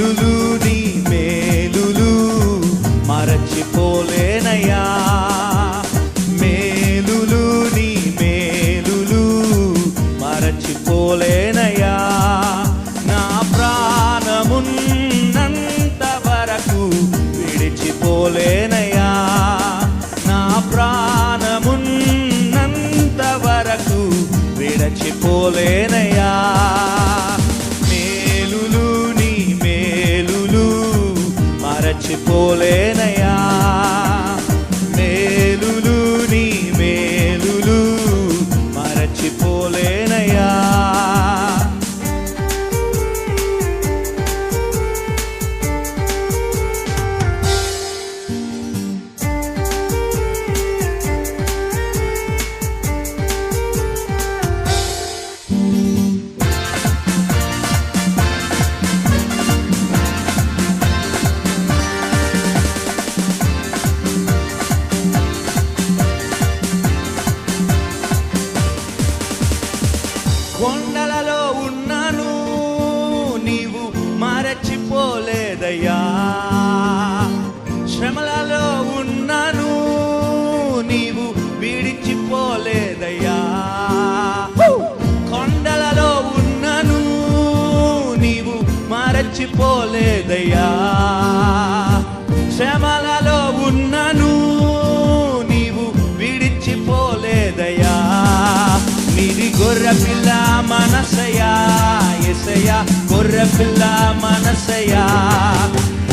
మేలులు నీ మేలులు మరచిపోలేనయ్యా. మేలులు నీ మేలులు మరచిపోలేనయ్యా. నా ప్రాణమున్నంత వరకు విడిచిపోలేనయ్యా. నా ప్రాణమున్నంత వరకు విడచిపోలేనయ్యా. మరచిపోలేనయ్యా కొండలలో ఉన్నాను నీవు మరచిపోలేదయ్యా శ్రమలలో ఉన్నాను నీవు విడిచిపోలేదయ్యా. కొండలలో ఉన్నాను నీవు మరచిపోలేదయ్యా శ్రమలలో ఉన్నాను నీవు విడిచిపోలేదయ్యా. నీది గొర్రె పిల్ల మనసయా ఎసయా గొర్రె పిల్ల మనసయా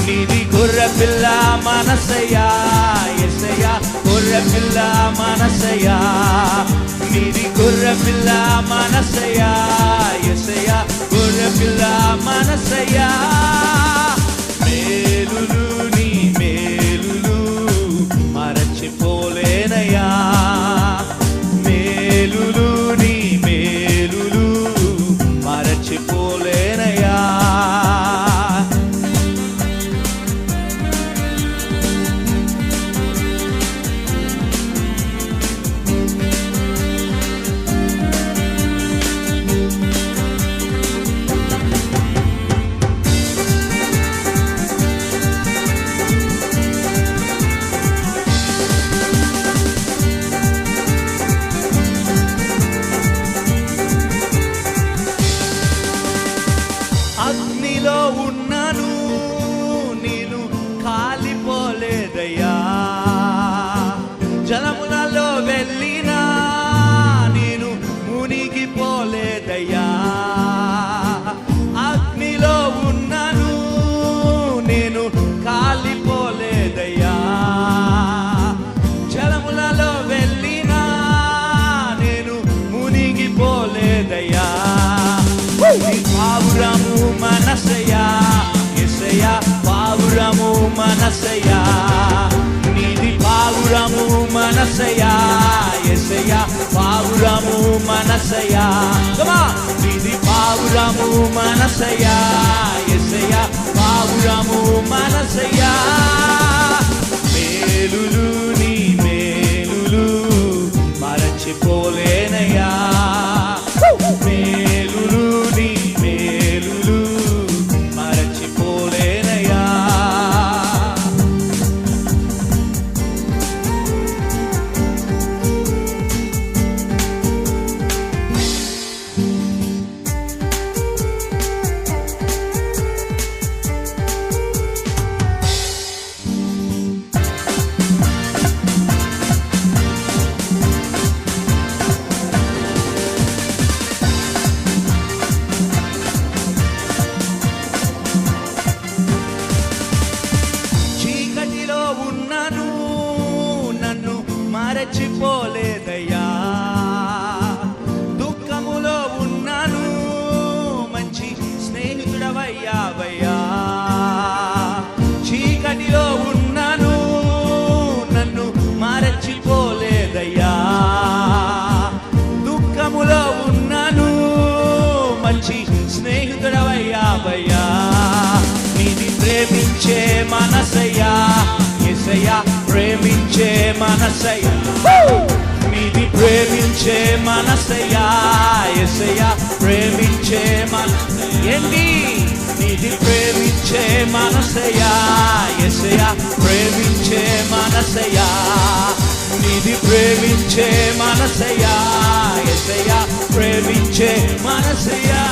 నీది గొర్రె పిల్ల మనసయా ఎసయా గొర్రె పిల్ల మనసయా నీది గొర్రె పిల్ల మనసయా ఎసయా గొర్రె పిల్ల మనసయా మునిగిపోలేదయ్యా నీ పావురము మనసయా ఎసయా పావురము మనసయా నీది పావురము మనసయా ఎసయా పావురము మనసయా కమా నీది పావురము మనసయా ఎసయా పావురము మనసయా మేలులు నీ మేలులు ప్రేమించే మనసయ్య. మీది ప్రేమించే మనసయ్యా. ఎసయ్యా ప్రేమించే మన ఏంటి? నీది ప్రేమించే ప్రేమించే మనసయ్యా. ఎసయా ప్రేమించే మనసయ్యా. నిధి ప్రేమించే మనసయ్యా. ఎసయా ప్రేమించే మనసయ్యా.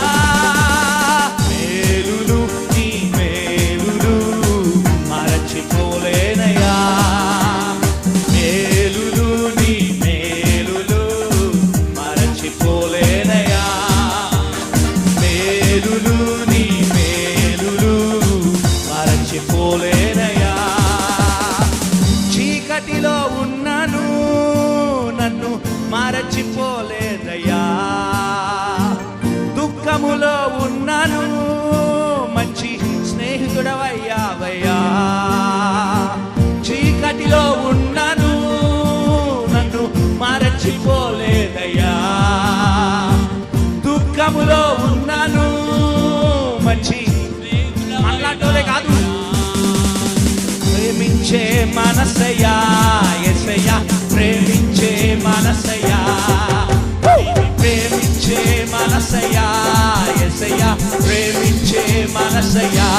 దుఃఖములో ఉన్నాను. మంచి మనలాంటోలే కాదు. ప్రేమించే మనసయ్యా ఎసయ్యా ప్రేమించే మనసయ్యా. ప్రేమించే మనసయ్యా ఎసయ్యా ప్రేమించే మనసయ్యా.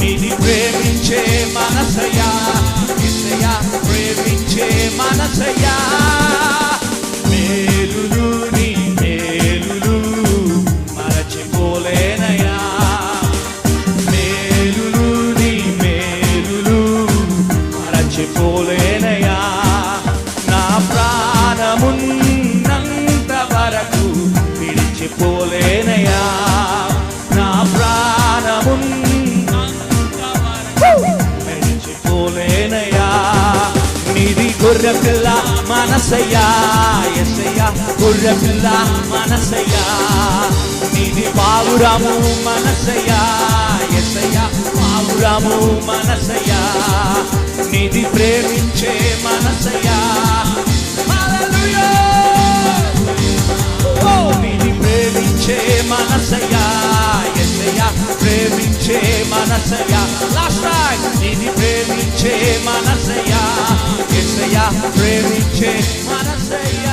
నిధి ప్రేమించే మనసయ్యా. నిధి పిల్ల మనసయ్యా ఎసయ్యా గొర్రె పిల్ల మనసయ్యా. నీది పావురాము మనసయ్యా ఎసయ్యా పావురాము మనసయ్యా. నీది ప్రేమించే మనసయ్యా. హల్లెలూయా! ప్రేమించే మనసయ్యా ఎసయ్యా ప్రేమించే మనసయ్యా. లాస్ట్ టైం నిధి ప్రేమించే మనసయ్యా. ఎసయ్యా ప్రేమించే మనసయ్యా